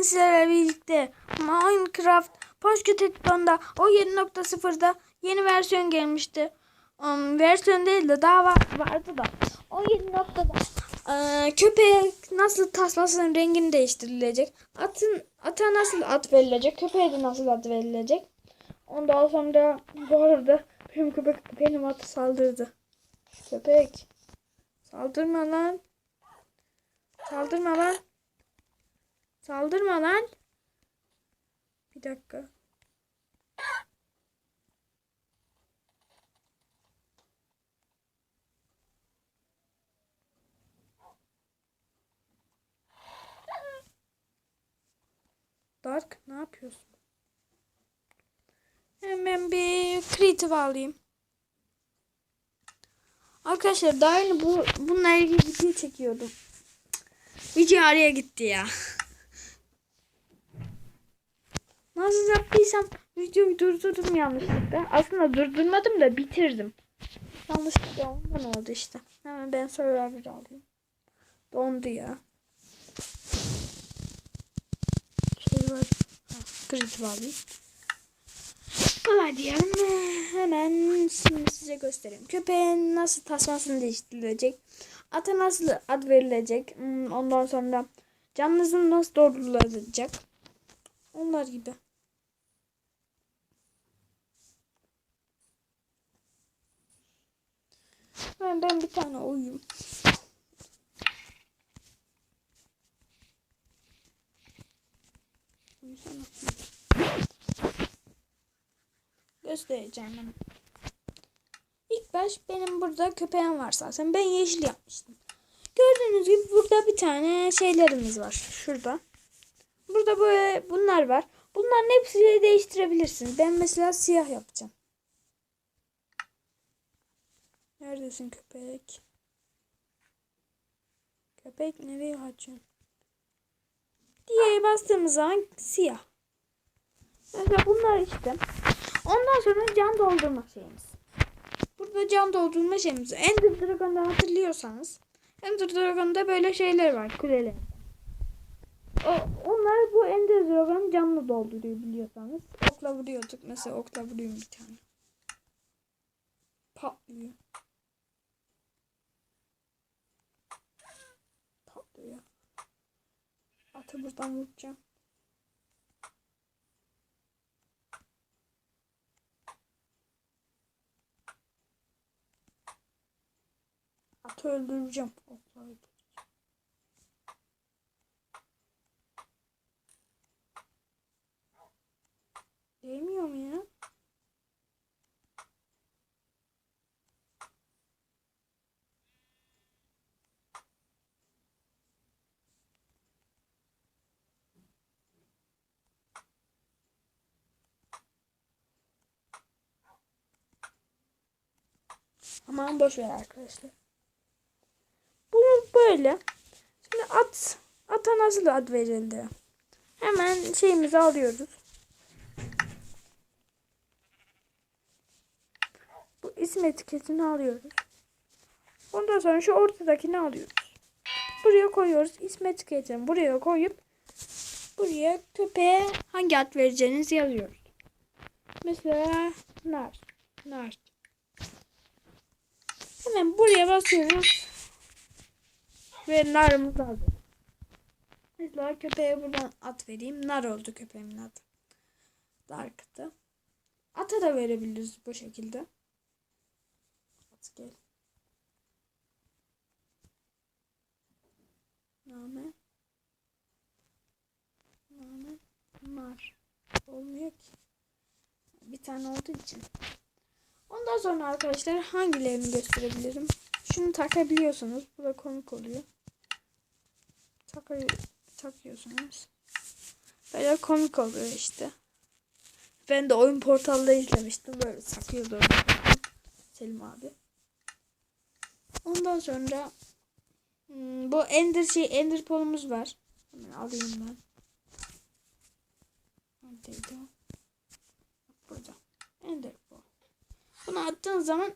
bugün sizlerle birlikte Minecraft Pocket.com'da o 7.0'da yeni versiyon gelmişti. Um, versiyon değil de daha var, vardı da. O 7.0'da eee köpeğe nasıl tasmasının rengini değiştirilecek. Atın ata nasıl ad verilecek. Köpeğe de nasıl ad verilecek. Ondan sonra bu arada benim köpek benim atı saldırdı. Köpek. Saldırma lan. Saldırma lan. Saldırma lan. Bir dakika. Dark ne yapıyorsun? Hemen bir creative alayım. Arkadaşlar daha yeni bu bununla ilgili video çekiyordum. Video araya gitti ya. Nasıl yaptıysam videoyu durdurdum yanlışlıkla. Aslında durdurmadım da bitirdim. Yanlışlıkla ondan oldu işte. Hemen ben Survivor alayım. Dondu ya. Şey var. Creative alayım. Kolay diyelim. Hemen şimdi size göstereyim. Köpeğin nasıl tasmasını değiştirilecek. Ata nasıl ad verilecek. Hmm, Ondan sonra canınızın nasıl doldurulacak. Onlar gibi. Ben, ben bir tane. Uyusana. Göstereceğim. İlk baş benim burada köpeğim var zaten. Ben yeşil yapmıştım. Gördüğünüz gibi burada bir tane şeylerimiz var. Şurada. Burada böyle bunlar var. Bunların hepsini değiştirebilirsiniz. Ben mesela siyah yapacağım. Neredesin köpek? Köpek nereye kaçıyorsun? Diye bastığımız zaman siyah. Mesela bunlar işte. Ondan sonra can doldurma şeyimiz. Burada can doldurma şeyimiz. Ender Dragon'da hatırlıyorsanız. Ender Dragon'da böyle şeyler var. Kuleler. O, onlar bu Ender Dragon canlı dolduruyor biliyorsanız. Okla vuruyorduk. Mesela okla vuruyorum bir tane. Patlıyor. Atı buradan vuracağım. Atı öldüreceğim. Okla öldüreceğim. Değmiyor mu ya? Aman boş ver arkadaşlar. Bu böyle. Şimdi at ata nasıl ad verildi? Hemen şeyimizi alıyoruz. Bu isim etiketini alıyoruz. Ondan sonra şu ortadakini alıyoruz. Buraya koyuyoruz. İsim etiketini buraya koyup buraya köpeğe hangi ad vereceğinizi yazıyoruz. Mesela nar. Nar. Hemen buraya basıyoruz. Ve narımızı alıyoruz. Mesela köpeğe buradan at vereyim. Nar oldu köpeğimin adı. Dark'tı. Ata da verebiliriz bu şekilde. At gel. Name. Name. Nar. Olmuyor ki. Bir tane olduğu için. Ondan sonra arkadaşlar hangilerini gösterebilirim? Şunu takabiliyorsunuz. Bu da komik oluyor. Takı takıyorsunuz. Böyle komik oluyor işte. Ben de oyun portalda izlemiştim. Böyle takıyordu. Selim abi. Ondan sonra hmm, bu Ender şey Ender polumuz var. Hemen alayım ben. Neredeydi o? yaptığın zaman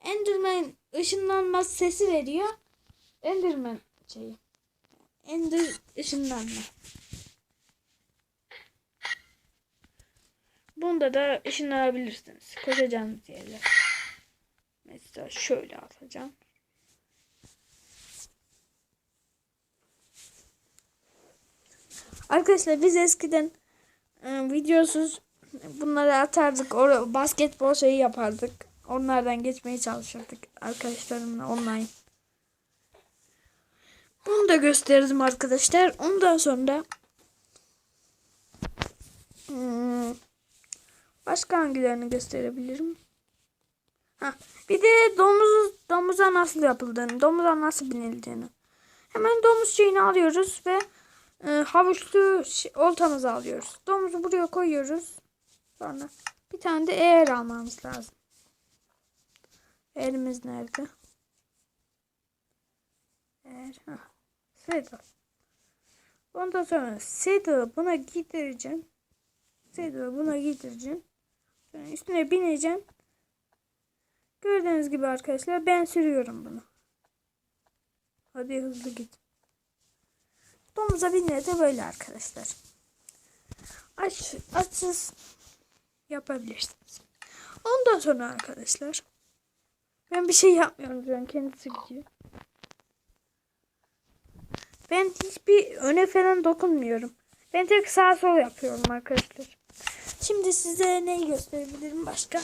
Enderman ışınlanma sesi veriyor. Enderman şeyi. Ender ışınlanma. Bunda da ışınlanabilirsiniz. Koşacağınız yerler. Mesela şöyle atacağım. Arkadaşlar biz eskiden e, videosuz bunları atardık. Or basketbol şeyi yapardık. Onlardan geçmeye çalışırdık arkadaşlarımla online. Bunu da gösterdim arkadaşlar. Ondan sonra hmm, başka hangilerini gösterebilirim? Ha, bir de domuz domuza nasıl yapıldığını, domuza nasıl binildiğini. Hemen domuz şeyini alıyoruz ve e, havuçlu şey- oltamızı alıyoruz. Domuzu buraya koyuyoruz. Sonra bir tane de eğer almamız lazım. Eğerimiz nerede? Eğer. Heh. Saddle. Ondan sonra saddle'ı buna giydireceğim. Saddle'ı buna giydireceğim. Sonra üstüne bineceğim. Gördüğünüz gibi arkadaşlar ben sürüyorum bunu. Hadi hızlı git. Domuza binleri de böyle arkadaşlar. Aç, açsız yapabilirsiniz. Ondan sonra arkadaşlar ben bir şey yapmıyorum an kendisi gidiyor. Ben hiçbir öne falan dokunmuyorum. Ben tek sağ sol yapıyorum arkadaşlar. Şimdi size neyi gösterebilirim başka?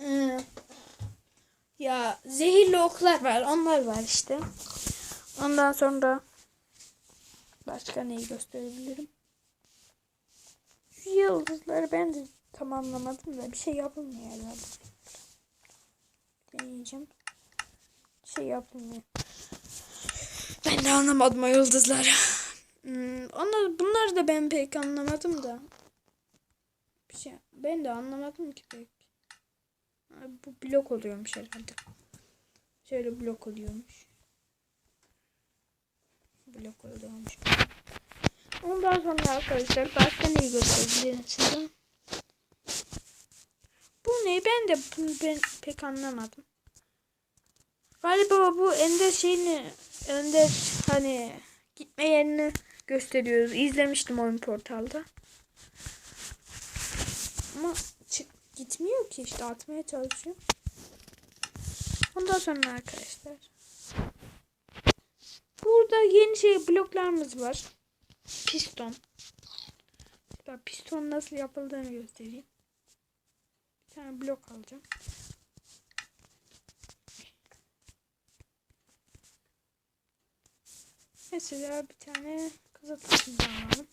Ee, ya zehirli oklar var. Onlar var işte. Ondan sonra başka neyi gösterebilirim? Şu yıldızları ben de tamamlamadım da bir şey yapılmıyor herhalde. Deneyeceğim. Şey yapılmıyor. Ben de anlamadım o yıldızları. Hmm, onlar, bunları da ben pek anlamadım da. Bir şey, ben de anlamadım ki pek. Bu blok oluyormuş herhalde. Şöyle blok oluyormuş. Blok oluyormuş. Ondan sonra arkadaşlar başka neyi gösterebilirim size? Ne? Ben de ben pek anlamadım. Galiba bu ender şeyini ender hani gitme yerini gösteriyoruz. İzlemiştim oyun portalda. Ama çık gitmiyor ki işte atmaya çalışıyor. Ondan sonra arkadaşlar. Burada yeni şey bloklarımız var. Piston. Piston nasıl yapıldığını göstereyim. Tane blok alacağım. Mesela bir tane kızıltı alalım.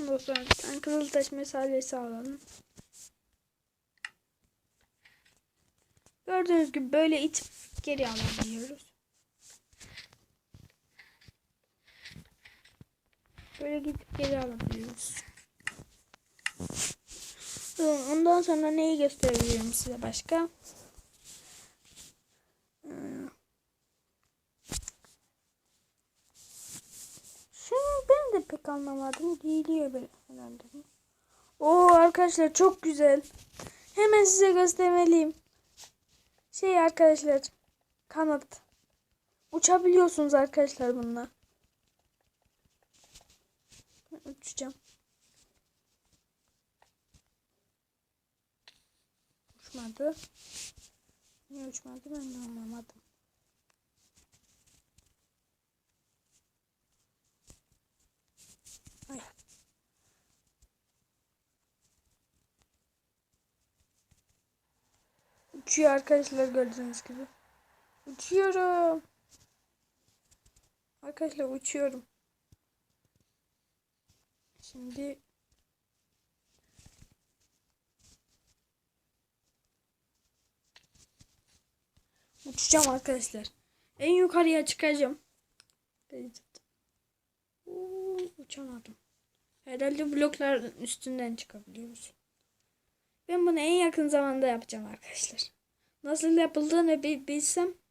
Ondan sonra bir tane kızıltaş mesalesi alalım. Gördüğünüz gibi böyle itip geri alabiliyoruz. Böyle gidip geri alabiliyoruz. Ondan sonra neyi gösterebilirim size başka? Hmm. Şunu ben de pek anlamadım. Giyiliyor böyle herhalde. Oo arkadaşlar çok güzel. Hemen size göstermeliyim. Şey arkadaşlar. Kanat. Uçabiliyorsunuz arkadaşlar bununla. Uçacağım. Uçmadı. Niye uçmadı ben de anlamadım. Uçuyor arkadaşlar gördüğünüz gibi. Uçuyorum. Arkadaşlar uçuyorum. Şimdi uçacağım arkadaşlar. En yukarıya çıkacağım. Uçamadım. Herhalde blokların üstünden çıkabiliyoruz. Ben bunu en yakın zamanda yapacağım arkadaşlar. Nasıl yapıldığını bilsem.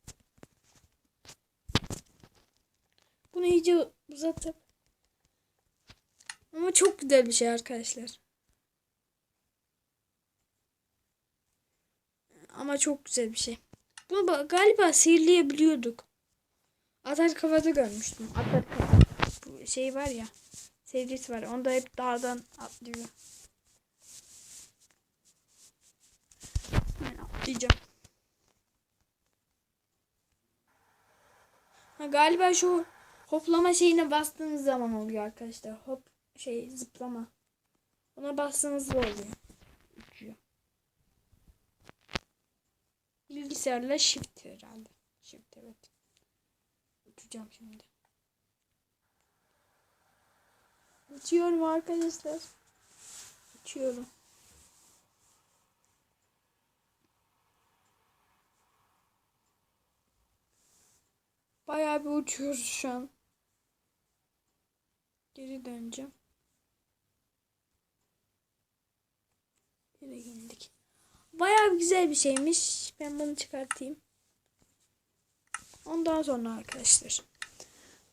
Bunu iyice uzatıp. Ama çok güzel bir şey arkadaşlar. Ama çok güzel bir şey. Baba galiba sihirleyebiliyorduk. Atar kafada görmüştüm. Atar. Bu şey var ya. Sevgisi var. Onda hep dağdan atlıyor. Ben atlayacağım. Ha, galiba şu hoplama şeyine bastığınız zaman oluyor arkadaşlar. Hop şey zıplama. Ona bastığınızda oluyor. Uçuyor. Bilgisayarla shift herhalde. Shift evet. Uçacağım şimdi. Uçuyorum arkadaşlar. Uçuyorum. Bayağı bir uçuyoruz şu an. Geri döneceğim. Yine indik. Bayağı güzel bir şeymiş. Ben bunu çıkartayım. Ondan sonra arkadaşlar.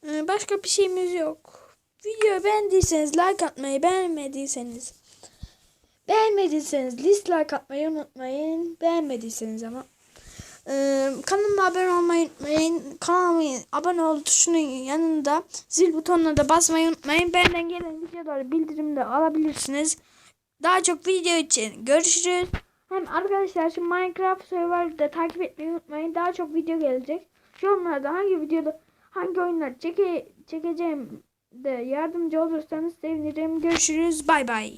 Ee, Başka bir şeyimiz yok. Videoyu beğendiyseniz like atmayı, beğenmediyseniz beğenmediyseniz dislike atmayı unutmayın. Beğenmediyseniz ama ee, kanalıma abone olmayı unutmayın. Kanalıma abone ol tuşunun yanında zil butonuna da basmayı unutmayın. Benden gelen videoları bildirimde alabilirsiniz. Daha çok video için görüşürüz. Hem arkadaşlar şu Minecraft server'da takip etmeyi unutmayın. Daha çok video gelecek. Yorumlarda hangi videoda hangi oyunlar çeke, çekeceğim de yardımcı olursanız sevinirim. Görüşürüz. Bay bay.